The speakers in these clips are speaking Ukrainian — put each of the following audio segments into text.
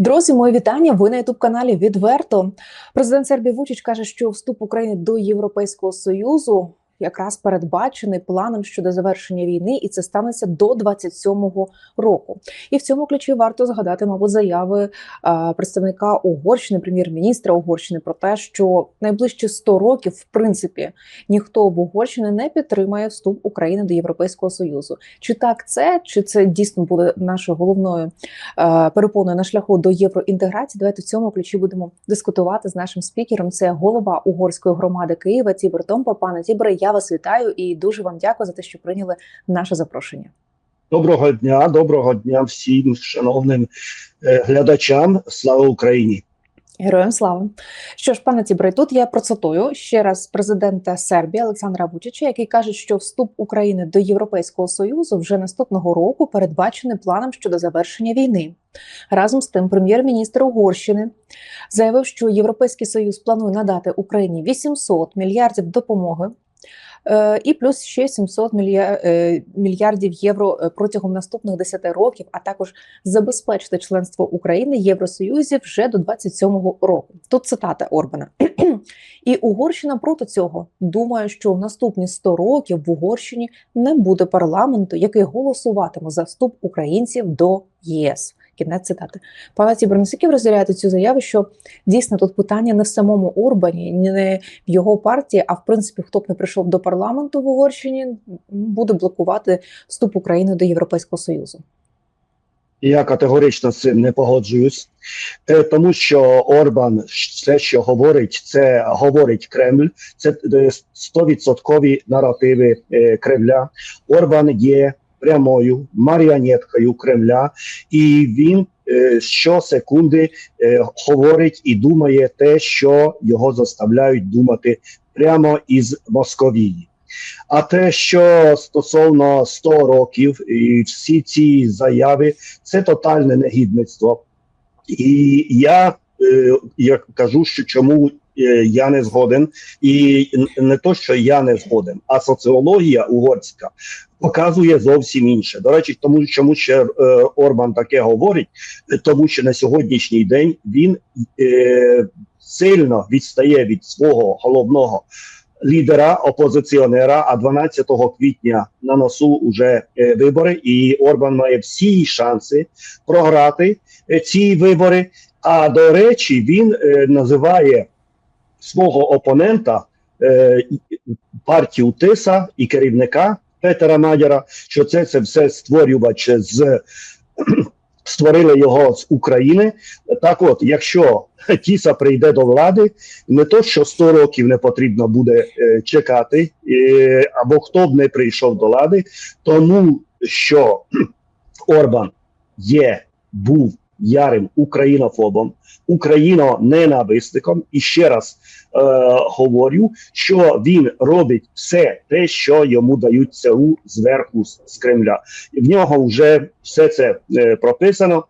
Друзі, мої вітання. Ви на ютуб каналі відверто. Президент Сербії Вучич каже, що вступ України до Європейського союзу якраз передбачений планом щодо завершення війни, і це станеться до 27-го року. І в цьому ключі варто згадати, мабуть, заяви е, представника Угорщини, прем'єр-міністра Угорщини, про те, що найближчі 100 років, в принципі, ніхто в Угорщині не підтримає вступ України до Європейського союзу. Чи так це, чи це дійсно буде нашою головною е, перепоною на шляху до євроінтеграції? Давайте в цьому ключі будемо дискутувати з нашим спікером. Це голова угорської громади Києва Тібер Томпа. Пане Тібере, я вас вітаю і дуже вам дякую за те, що прийняли наше запрошення. Доброго дня, доброго дня всім шановним е, глядачам. Слава Україні! Героям слава. Що ж, пане Тібре, тут я процитую ще раз президента Сербії Олександра Вучича, який каже, що вступ України до Європейського союзу вже наступного року передбачений планом щодо завершення війни. Разом з тим, прем'єр-міністр Угорщини заявив, що Європейський Союз планує надати Україні 800 мільярдів допомоги. Е, І плюс ще 700 мілья- е, мільярдів євро е, протягом наступних 10 років, а також забезпечити членство України в Євросоюзі вже до 27-го року. Тут цитата Орбана. І Угорщина проти цього думає, що в наступні 100 років в Угорщині не буде парламенту, який голосуватиме за вступ українців до ЄС. Кінець цитати. Наскільки ви розділяєте цю заяву, що дійсно тут питання не в самому Орбані, не в його партії, а в принципі, хто б не прийшов до парламенту в Угорщині, буде блокувати вступ України до Європейського Союзу. Я категорично з цим не погоджуюсь, е, тому що Орбан все, що говорить, це говорить Кремль, це е, стовідсоткові наративи е, Кремля. Орбан є прямою маріонеткою Кремля, і він е, щосекунди е, говорить і думає те, що його заставляють думати прямо із Московії. А те, що стосовно 100 років і всі ці заяви, це тотальне негідництво. І я, е, я кажу, що чому я не згоден, і не то, що я не згоден, а соціологія угорська показує зовсім інше. До речі, тому чому ще е, Орбан таке говорить, Е, тому що на сьогоднішній день він е, сильно відстає від свого головного лідера опозиціонера. А 12 квітня на носу вже е, вибори, і Орбан має всі шанси програти е, ці вибори. А до речі, він е, називає свого опонента е, партію Тиса і керівника Петера Мадяра, що це, це все створювач з створили його з України. Так, от, якщо Тіса прийде до влади, не то що 100 років не потрібно буде е, чекати, е, або хто б не прийшов до влади, тому що Орбан є, був ярим українофобом, україно-ненависником. І ще раз е, говорю, що він робить все те, що йому дають ЦУ зверху з, Кремля. В нього вже все це е, прописано.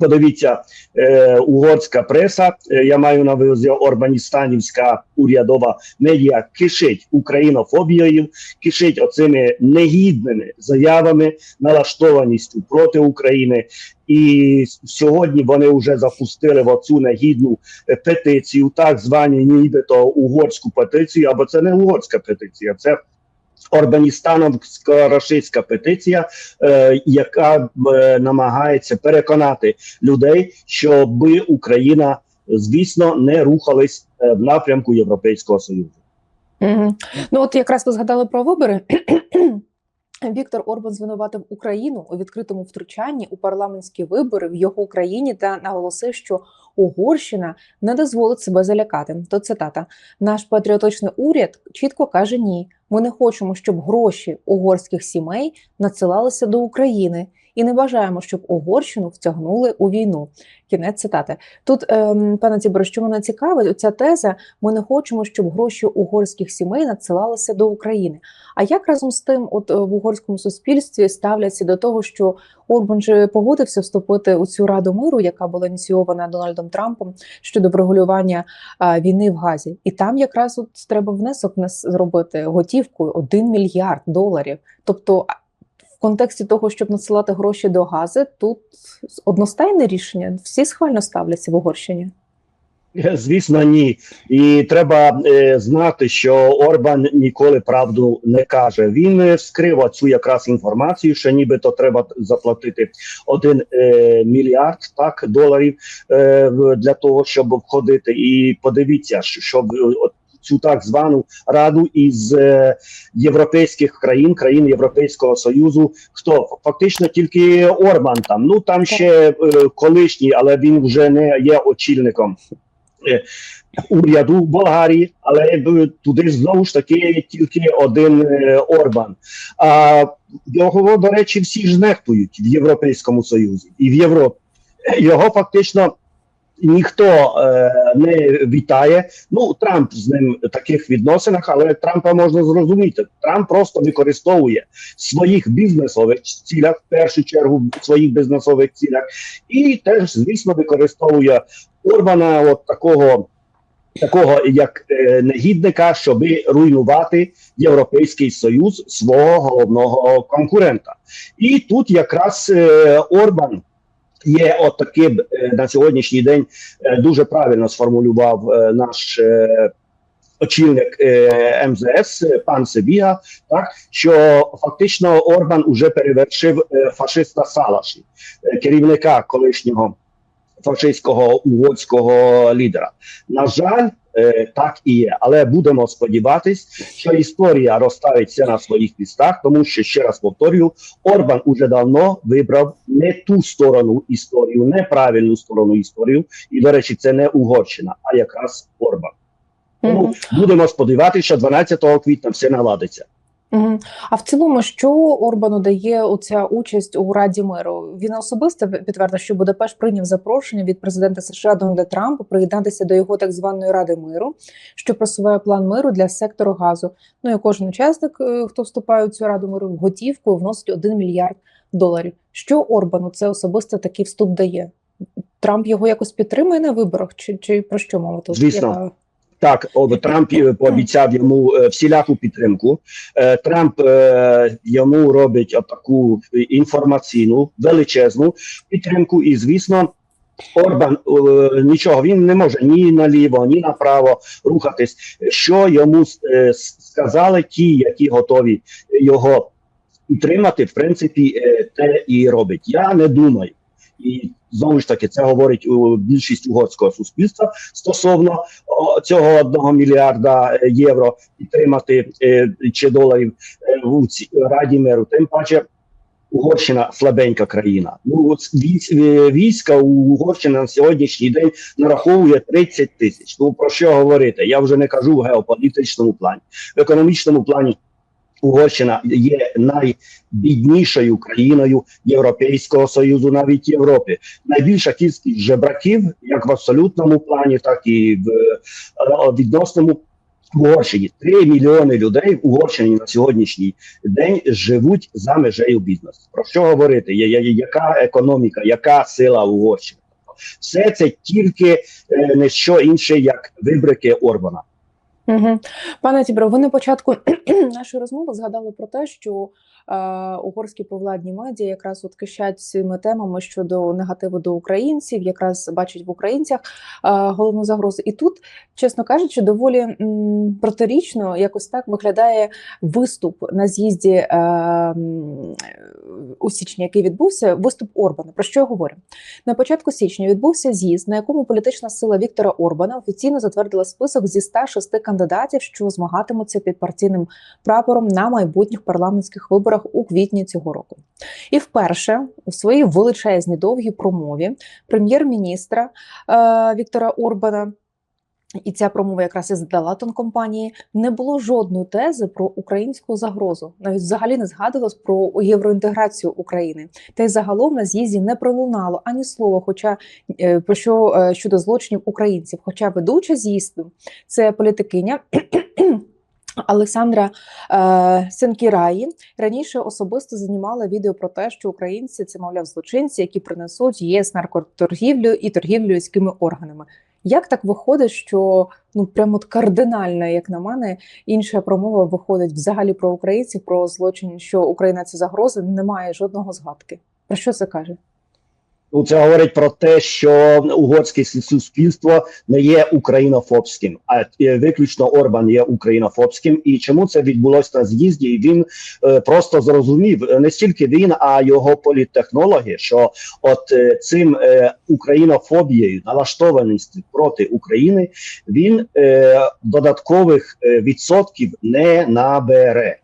Подивіться, е, угорська преса, е, я маю на увазі Орбаністанівська урядова медіа, кишить українофобією, кишить оцими негідними заявами, налаштованістю проти України. І сьогодні вони вже запустили в оцю негідну е, петицію, так звані нібито угорську петицію, або це не угорська петиція, це Орбаністановська рашистська петиція, е, яка е, намагається переконати людей, щоб Україна, звісно, не рухалась е, в напрямку Європейського Союзу. Угу. Ну от якраз ви згадали про вибори. Віктор Орбан звинуватив Україну у відкритому втручанні у парламентські вибори в його країні та наголосив, що Угорщина не дозволить себе залякати. То цитата: наш патріотичний уряд чітко каже: ні. Ми не хочемо, щоб гроші угорських сімей надсилалися до України, і не бажаємо, щоб Угорщину втягнули у війну. Кінець цитати. Тут, ем, пане Тіборе, що мене цікавить, оця теза: ми не хочемо, щоб гроші угорських сімей надсилалися до України. А як разом з тим, от е, в угорському суспільстві ставляться до того, що Орбан же погодився вступити у цю раду миру, яка була ініційована Дональдом Трампом щодо врегулювання а, війни в Газі, і там якраз от треба внесок внес зробити готівкою 1 мільярд доларів. Тобто, контексті того, щоб надсилати гроші до Гази, тут одностайне рішення. Всі схвально ставляться в Угорщині. Звісно, ні. І треба е, знати, що Орбан ніколи правду не каже. Він е, вскрив цю якраз інформацію, що нібито треба заплатити один е, мільярд так доларів е, для того, щоб входити. І подивіться, що, що цю так звану раду із е, європейських країн, країн Європейського союзу. Хто фактично тільки Орбан там. Ну там ще е, колишній, але він вже не є очільником е, уряду Болгарії, але е, туди знову ж таки тільки один е, Орбан. А його, до речі, всі ж нехтують в Європейському Союзі і в Європі. Його фактично ніхто е, не вітає. Ну, Трамп з ним в таких відносинах, але Трампа можна зрозуміти. Трамп просто використовує своїх бізнесових цілях, в першу чергу в своїх бізнесових цілях, і теж, звісно, використовує Орбана, от такого, такого як е, негідника, щоб руйнувати Європейський Союз свого головного конкурента. І тут якраз е, Орбан. Є от таким е, на сьогоднішній день е, дуже правильно сформулював е, наш очільник МЗС пан Себіга, так що фактично Орбан уже перевершив фашиста Салаші, керівника колишнього фашистського угорського лідера. На жаль, так і є, але будемо сподіватись, що історія розставиться на своїх містах, тому що ще раз повторюю, Орбан уже давно вибрав не ту сторону історію, неправильну сторону історію. І, до речі, це не Угорщина, а якраз Орбан. Тому будемо сподіватися, що 12 квітня все наладиться. А в цілому, що Орбану дає оця участь у Раді миру? Він особисто підтвердив, що Будапешт прийняв запрошення від президента США Дональда Трампа приєднатися до його так званої Ради миру, що просуває план миру для сектору газу. Ну і кожен учасник, е, хто вступає у цю раду миру, в готівку вносить 1 мільярд доларів. Що Орбану це особисто такий вступ дає? Трамп його якось підтримує на виборах, чи, чи про що мова тут? Звісно. Так, Трамп пообіцяв йому всіляку підтримку. Трамп йому робить таку інформаційну величезну підтримку, і звісно. Орбан нічого він не може ні наліво, ні направо рухатись. Що йому сказали ті, які готові його підтримати, в принципі, те і робить. Я не думаю, і знову ж таки це говорить більшість угорського суспільства стосовно цього одного мільярда е, євро підтримати е, чи доларів е, в раді миру. Тим паче. Угорщина слабенька країна. Ну от е, війська у Угорщини на сьогоднішній день нараховує 30 тисяч. Ну про що говорити? Я вже не кажу в геополітичному плані. В економічному плані Угорщина є найбіднішою країною Європейського союзу, навіть Європи. Найбільша кількість жебраків, як в абсолютному плані, так і в е, відносному. В Угорщині 3 мільйони людей в Угорщині на сьогоднішній день живуть за межею бідності. Про що говорити? Я- я- Яка економіка, яка сила Угорщини? Все це тільки е, не що інше, як вибрики Орбана. Пане Тібро, ви на початку нашої розмови згадали про те, що угорські провладні медіа якраз от кишать цими темами щодо негативу до українців, якраз бачать в українцях е, головну загрозу. І тут, чесно кажучи, доволі протирічно якось так виглядає виступ на з'їзді е, у січні, який відбувся. Виступ Орбана. Про що я говорю? На початку січня відбувся з'їзд, на якому політична сила Віктора Орбана офіційно затвердила список зі 106 кандидатів, що змагатимуться під партійним прапором на майбутніх парламентських виборах у квітні цього року. І вперше у своїй величезній довгій промові прем'єр-міністра е, Віктора Орбана. І ця промова якраз і задала тон компанії. Не було жодної тези про українську загрозу. Навіть взагалі не згадувалось про євроінтеграцію України. Та й загалом на з'їзді не пролунало ані слова, хоча е, про що е, щодо злочинів українців. Хоча ведуча з'їзду це політикиня. Олександра е, Сенкіраї раніше особисто знімала відео про те, що українці це мовляв злочинці, які принесуть ЄС наркоторгівлю і торгівлю людськими органами. Як так виходить, що ну прямо от кардинально, як на мене, інша промова виходить взагалі про українців, про злочин, що Україна це загроза, немає жодного згадки. Про що це каже? Ну, це говорить про те, що угорське суспільство не є українофобським, а е, виключно Орбан є українофобським. І чому це відбулося на з'їзді? І він е, просто зрозумів не стільки він, а його політтехнологи, що от е, цим е, українофобією, налаштованістю проти України, він е, додаткових е, відсотків не набере.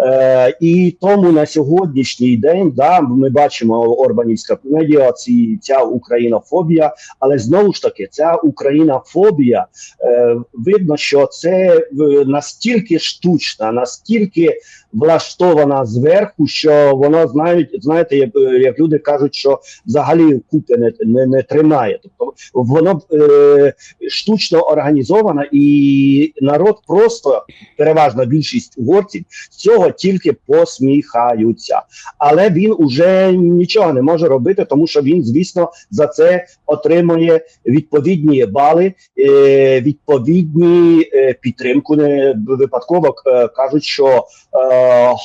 Е, і тому на сьогоднішній день да, ми бачимо Орбанівська комедія, ця українофобія, але знову ж таки, ця українофобія е, видно, що це е, настільки штучна, настільки влаштована зверху, що воно знають, знаєте, як, е, як люди кажуть, що взагалі купи не, не, не тримає. Тобто воно е, штучно організовано, і народ просто переважна більшість угорців цього тільки посміхаються. Але він уже нічого не може робити, тому що він, звісно, за це отримує відповідні бали, е, відповідні е, підтримку. Не випадково е, кажуть, що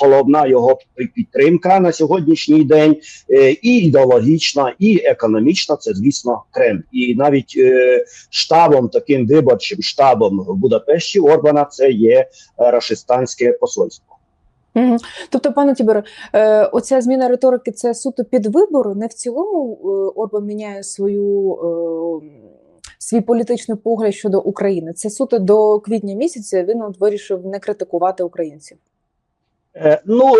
головна його підтримка на сьогоднішній день і ідеологічна, і економічна це, звісно, Кремль. І навіть штабом, таким виборчим штабом в Будапешті Орбана це є рашистанське посольство. Угу. Тобто, пане Тібере, оця зміна риторики це суто під вибору, не в цілому е, Орбан міняє свою. Е, Свій політичний погляд щодо України це суто до квітня місяця. Він от вирішив не критикувати українців. Е, Ну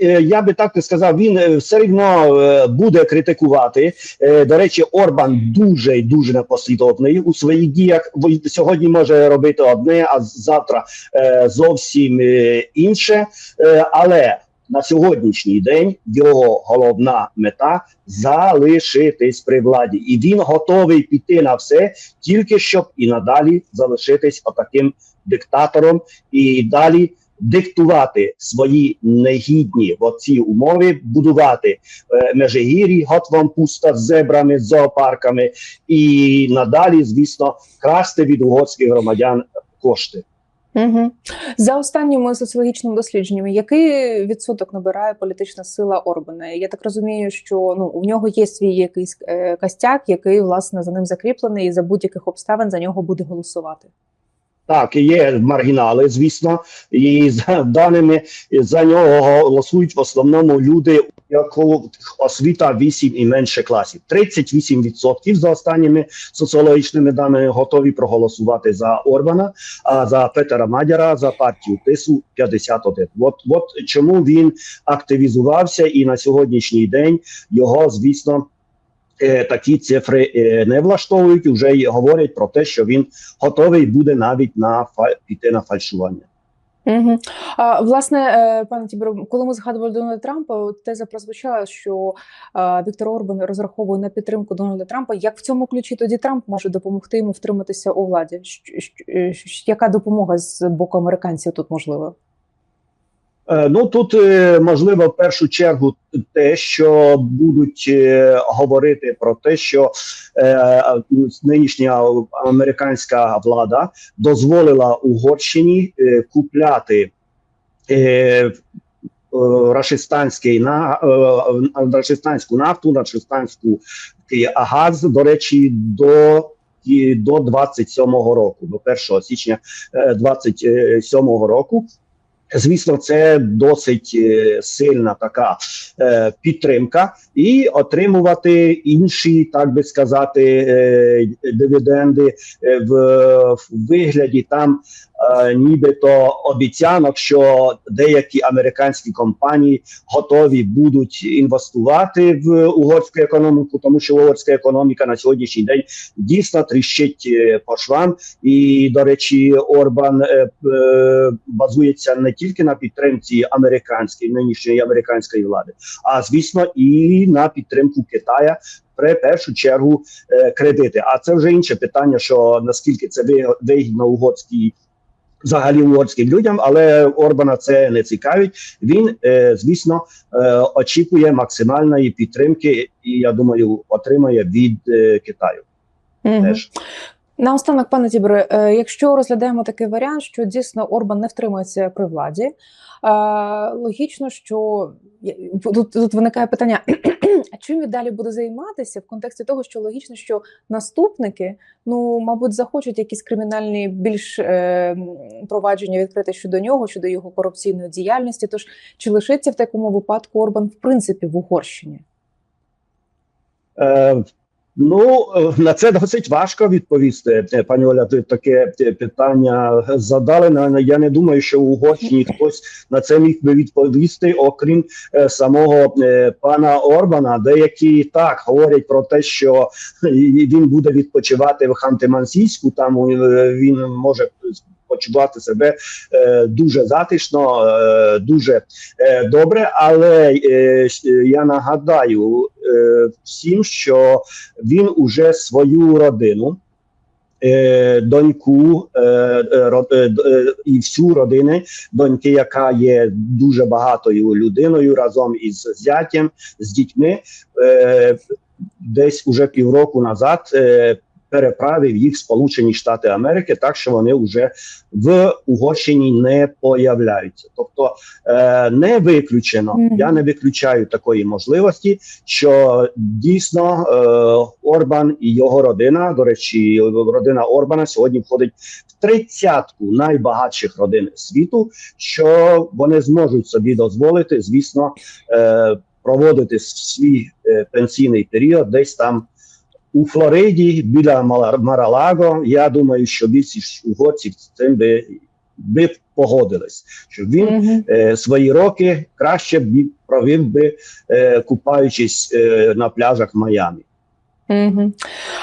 е, я би так не сказав. Він е, все рівно е, буде критикувати. Е, До речі, Орбан дуже дуже непослідовний у своїх діях. Сьогодні може робити одне, а завтра е, зовсім е, інше. Е, Але на сьогоднішній день його головна мета залишитись при владі, і він готовий піти на все, тільки щоб і надалі залишитись отаким диктатором і далі диктувати свої негідні в оці умови, будувати е, межигір'ї, от вам пуста з зебрами, з зоопарками, і надалі, звісно, красти від угорських громадян кошти. Угу. За останніми соціологічними дослідженнями, який відсоток набирає політична сила Орбана? Я так розумію, що ну у нього є свій якийсь е, костяк, який власне за ним закріплений, і за будь-яких обставин за нього буде голосувати. Так, є маргінали, звісно, і за даними за нього голосують в основному люди, якого освіта 8 і менше класів. 38% за останніми соціологічними даними готові проголосувати за Орбана, а за Петера Мадяра, за партію Тису 51. От, от чому він активізувався, і на сьогоднішній день його, звісно. Е, такі цифри е, не влаштовують. Вже й говорять про те, що він готовий буде навіть на піти на фальшування. Угу. А, Власне, е, пане Тібро, коли ми згадували Дональда Трампа, теза прозвучала, що Віктор Орбан розраховує на підтримку Дональда Трампа. Як в цьому ключі тоді Трамп може допомогти йому втриматися у владі? Яка допомога з боку американців тут можлива? Ну тут можливо в першу чергу те, що будуть е, говорити про те, що е, нинішня американська влада дозволила Угорщині е, купляти е, рашистанський на е, рашистанську нафту, рашистанську газ, до речі, до і до 27-го року, до 1 січня 27-го року. Звісно, це досить е, сильна така е, підтримка, і отримувати інші, так би сказати, е, дивіденди е, в, в вигляді там, е, нібито обіцянок, що деякі американські компанії готові будуть інвестувати в угорську економіку, тому що угорська економіка на сьогоднішній день дійсно тріщить е, по швам. І до речі, Орбан е, базується не тільки на підтримці американської нинішньої американської влади, а звісно, і на підтримку Китая. При першу чергу кредити. А це вже інше питання: що наскільки це вигідно угорській взагалі угорським людям, але Орбана це не цікавить. Він, е, звісно, е, очікує максимальної підтримки, і я думаю, отримає від е, Китаю. Угу. Теж. Наостанок, пане Тібре, е, якщо розглядаємо такий варіант, що дійсно Орбан не втримується при владі, логічно, що тут, тут виникає питання: а чим я далі буде займатися в контексті того, що логічно, що наступники, ну мабуть, захочуть якісь кримінальні більш е, провадження відкрити щодо нього, щодо його корупційної діяльності. Тож чи лишиться в такому випадку Орбан в принципі в Угорщині? Е, ну, е, на це досить важко відповісти. Е, Пані Оля, ти таке е, питання задали. Я не думаю, що в Угорщині хтось на це міг би відповісти, окрім самого пана Орбана. Деякі так говорять про те, що він буде відпочивати в Ханти-Мансійську, там він може почувати себе дуже затишно, дуже добре. Але я нагадаю е, всім, що він уже свою родину. е, Доньку е, е, е, е, і всю родину доньки, яка є дуже багатою людиною разом із зятям, з дітьми, е, десь уже півроку назад е, переправив їх в Сполучені Штати Америки, так що вони вже в Угорщині не появляються. Тобто е, не виключено, Мгм. я не виключаю такої можливості, що дійсно е, Орбан і його родина, до речі, родина Орбана сьогодні входить в тридцятку найбагатших родин світу, що вони зможуть собі дозволити, звісно, е, проводити свій е, пенсійний період десь там. У Флориді біля Маралаго, я думаю, що більшість угорців з цим би, би погодились, що він Мгм. е, свої роки краще б провів би, е, купаючись е, на пляжах Майамі. Угу.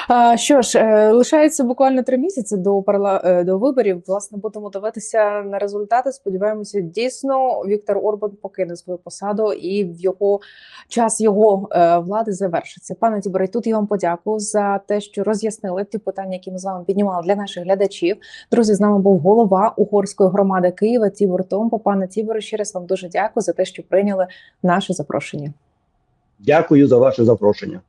А, що ж, е, лишається буквально три місяці до парла... е, до виборів. Власне, будемо дивитися на результати. Сподіваємося, дійсно Віктор Орбан покине свою посаду і в його час його е, влади завершиться. Пане Тіборей, тут я вам подякую за те, що роз'яснили ті питання, які ми з вами піднімали для наших глядачів. Друзі, з нами був голова угорської громади Києва Тібор Томпо. Пане Тіборе, ще раз вам дуже дякую за те, що прийняли наше запрошення. Дякую за ваше запрошення.